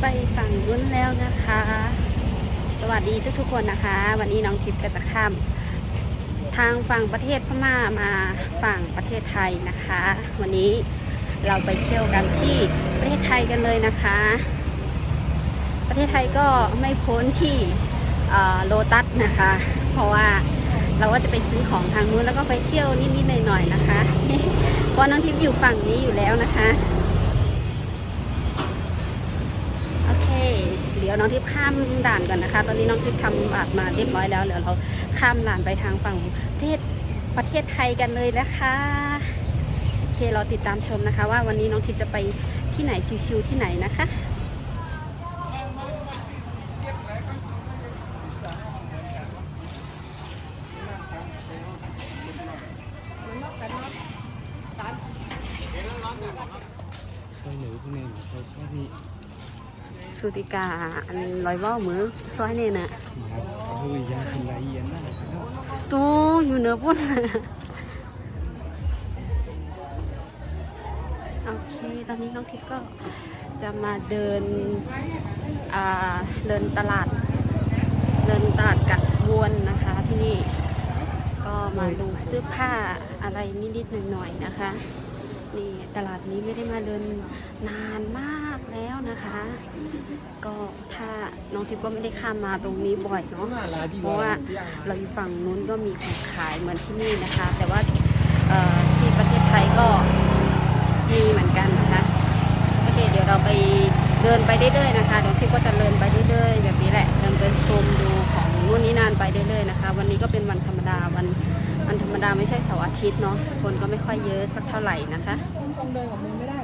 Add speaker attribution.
Speaker 1: นุ่นแล้วนะคะ สวัสดีทุกๆคนนะคะ วันนี้น้องทิพย์ก็จะข้าม ทางฝั่งประเทศพม่ามาฝั่งประเทศไทยนะคะ วันนี้เราไปเที่ยวกันที่ประเทศไทยกันเลยนะคะ ประเทศไทยก็ไม่พ้นที่โลตัสนะคะ เพราะว่าเราก็จะไปซื้อของทางนู้นแล้วก็ไปเที่ยวนิดๆหน่อยๆนะคะเพราะน้องทิพย์อยู่ฝั่งนี้อยู่แล้วนะคะ โอเค เดี๋ยวน้องทิพย์ข้ามด่านก่อนนะคะ ตอนนี้น้องทิพย์ทำบัตรมาเรียบร้อยแล้วเดี๋ยวเราข้ามด่านไปทางฝั่งประเทศประเทศไทยกันเลยนะคะโอเคเราติดตามชมนะคะ ว่าวันนี้น้องทิพย์จะไปที่ไหนชิวๆที่ไหนนะคะ
Speaker 2: ช่หลือคุณเองช่วยช่นี่
Speaker 1: สุติกาอันลอยว่าวมือซอยเนี่ยนะ
Speaker 2: เขาคือยาคุณไรเย็นนะ
Speaker 1: ตู้อยู่เนื้อพุ่นโอเค ตอนนี้น้องทิพย์ก็จะมาเดินเดินตลาด เดินตลาดกัดวนนะคะที่นี่ ก็มาดูเสื้อผ้าอะไรนิดๆหน่อยๆนะคะ นี่ตลาดนี้ไม่ได้มาเดินนานมากแล้วนะคะ ก็ถ้าน้องทิพย์ก็ไม่ได้ข้ามมาตรงนี้บ่อยเนาะเพราะว่าเราอยู่ฝั่งนู้นก็มีของขายเหมือนที่นี่นะคะ แต่ว่าที่ประเทศไทยก็มีเหมือนกันนะคะโอเคเดี๋ยวเราไปเดินไปเรื่อยๆนะคะเดี๋ยวพี่ก็จะเดินไปเรื่อยๆแบบนี้แหละเดินเป็นชมดูของนู่นนี่นั่นไปเรื่อยๆนะคะ วันนี้ก็เป็นวันธรรม รมดาไม่ใช่เสาร์อาทิตย์เนาะคนก็ไม่ค่อยเยอะสักเท่าไหร่นะคะ
Speaker 3: คงเดินกับมึงไม่ได้